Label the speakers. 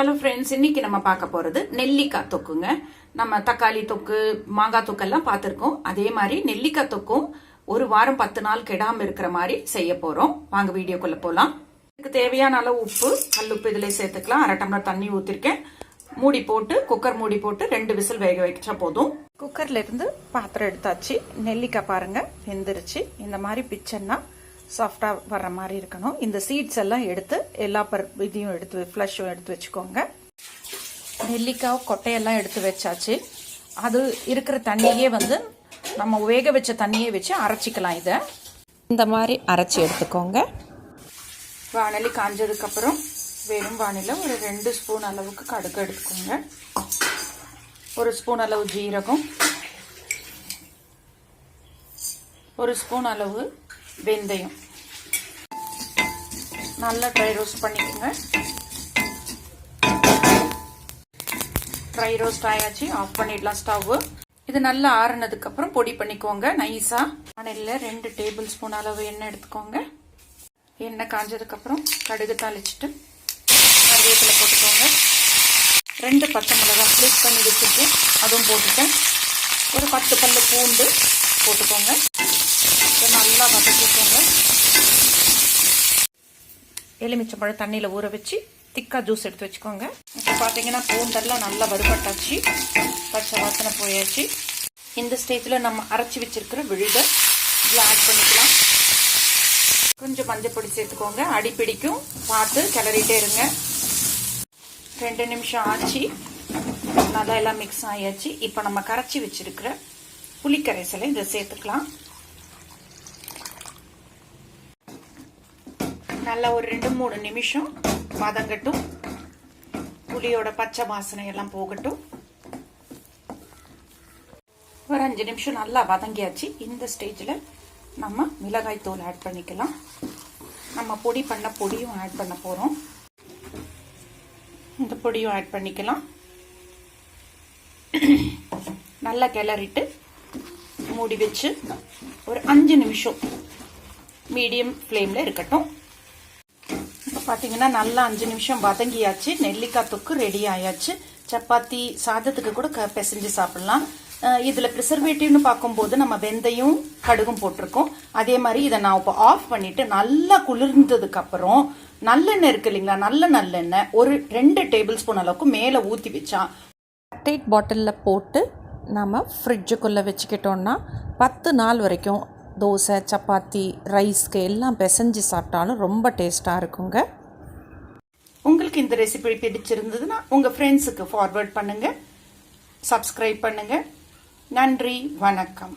Speaker 1: Hello friends இன்னைக்கு நம்ம பார்க்க போறது நெல்லிக்காய் தொக்குங்க. நம்ம தக்காளி தொக்கு மாங்காய் தொக்கெல்லாம் பார்த்துருக்கோம். அதே மாதிரி நெல்லிக்காய் தொக்கும் ஒரு வாரம் பத்து நாள் கெடாம இருக்கிற மாதிரி செய்ய போறோம். வாங்க வீடியோக்குள்ள போலாம். இதுக்கு தேவையான அளவு உப்பு கல்லுப்பு இதுல சேர்த்துக்கலாம். அரை டம்ளர் தண்ணி ஊத்திருக்கேன். மூடி போட்டு குக்கர் மூடி போட்டு ரெண்டு விசில் வேக வச்சா போதும். குக்கர்ல இருந்து பாத்திரம் எடுத்தாச்சு. நெல்லிக்காய் பாருங்க வெந்துருச்சு. இந்த மாதிரி பிச்சன்னா சாஃப்டாக வர்ற மாதிரி இருக்கணும். இந்த சீட்ஸ் எல்லாம் எடுத்து எல்லா பர் இதையும் எடுத்து ஃப்ளஷும் எடுத்து வச்சுக்கோங்க. நெல்லிக்காய் கொட்டையெல்லாம் எடுத்து வச்சாச்சு. அது இருக்கிற தண்ணியே வந்து நம்ம வேக வச்ச தண்ணியே வச்சு அரைச்சிக்கலாம் இதை.
Speaker 2: இந்த மாதிரி அரைச்சி எடுத்துக்கோங்க.
Speaker 1: வானலி காஞ்சதுக்கப்புறம் வெறும் வானிலை ஒரு ரெண்டு ஸ்பூன் அளவுக்கு கடுகு எடுத்துக்கோங்க. ஒரு ஸ்பூன் அளவு ஜீரகம். ஒரு ஸ்பூன் அளவு வெந்தயம். நல்லா ட்ரை ரோஸ்ட் பண்ணிக்கோங்க. ட்ரை ரோஸ்ட் ஆயாச்சு ஆஃப் பண்ணிடலாம் ஸ்டவ் இது நல்லா ஆறுனதுக்கு அப்புறம் பொடி பண்ணிக்கோங்க நைஸா வானில ரெண்டு டேபிள் ஸ்பூன் அளவு எண்ணெய் எடுத்துக்கோங்க. எண்ணெய் காஞ்சதுக்கு அப்புறம் கடுகு தாளிச்சிட்டு கருவேப்பிலை போட்டுக்கோங்க. ரெண்டு பச்சை மிளகாய் ஸ்லிப் பண்ணி வச்சுருக்கேன் அதுவும் போட்டுட்டேன். ஒரு பத்து பல்லு பூண்டு போட்டுக்கோங்க. இதை நல்லா வதக்கிக்கோங்க. எலுமிச்சம்பழம் தண்ணியில் ஊற வச்சு திக்கா ஜூஸ் எடுத்து வச்சுக்கோங்க. இப்போ பார்த்தீங்கன்னா பூண்டெல்லாம் நல்லா வறுபட்டாச்சு. பச்சை வாசனை போயாச்சு. இந்த ஸ்டேஜில் நம்ம அரைச்சி வச்சிருக்கிற விழுதை இதில் ஆட் பண்ணிக்கலாம். கொஞ்சம் மஞ்சள் பொடி சேர்த்துக்கோங்க. அடி பிடிக்கும். பார்த்து கிளறிட்டே இருங்க. ரெண்டு நிமிஷம் ஆச்சு. நல்லா எல்லாம் மிக்ஸ் ஆயாச்சு. இப்போ நம்ம கரைச்சி வச்சிருக்கிற புளிக்கரைசலை இதை சேர்த்துக்கலாம். நல்லா ஒரு ரெண்டு மூணு நிமிஷம் வதங்கட்டும். புளியோட பச்சை வாசனை எல்லாம் போகட்டும். ஒரு அஞ்சு நிமிஷம் நல்லா வதங்கியாச்சு. இந்த ஸ்டேஜில் நம்ம மிளகாய் தூள் ஆட் பண்ணிக்கலாம். நம்ம பொடி பண்ண பொடியும் ஆட் பண்ண போகிறோம் இந்த பொடியும் ஆட் பண்ணிக்கலாம். நல்லா கிளறிட்டு மூடி வச்சு ஒரு அஞ்சு நிமிஷம் மீடியம் ஃப்ளேமில் இருக்கட்டும். இப்போ பார்த்தீங்கன்னா நல்லா அஞ்சு நிமிஷம் வதங்கியாச்சு. நெல்லிக்காய் தொக்கு ரெடி ஆயாச்சு. சப்பாத்தி சாதத்துக்கு கூட க பிசைஞ்சு சாப்பிடலாம். இதில் ப்ரிசர்வேட்டிவ்னு பார்க்கும்போது நம்ம வெந்தயம் கடுகும் போட்டிருக்கோம். அதே மாதிரி இதை நான் இப்போ ஆஃப் பண்ணிட்டு நல்லா குளிர்ந்ததுக்கு அப்புறம் நல்லெண்ணெய் இருக்கு இல்லைங்களா? நல்ல நல்லெண்ணெய் ஒரு ரெண்டு டேபிள் ஸ்பூன் அளவுக்கு மேலே ஊற்றி வச்சா.
Speaker 2: டைட் பாட்டிலில் போட்டு நம்ம ஃப்ரிட்ஜுக்குள்ளே வச்சுக்கிட்டோன்னா பத்து நாள் வரைக்கும் தோசை சப்பாத்தி ரைஸ்க்கு எல்லாம் பிசைஞ்சு சாப்பிட்டாலும் ரொம்ப டேஸ்ட்டாக இருக்குங்க.
Speaker 1: உங்களுக்கு இந்த ரெசிபி பிடிச்சிருந்ததுன்னா உங்கள் ஃப்ரெண்ட்ஸுக்கு ஃபார்வர்ட் பண்ணுங்கள் சப்ஸ்கிரைப் பண்ணுங்கள் நன்றி வணக்கம்.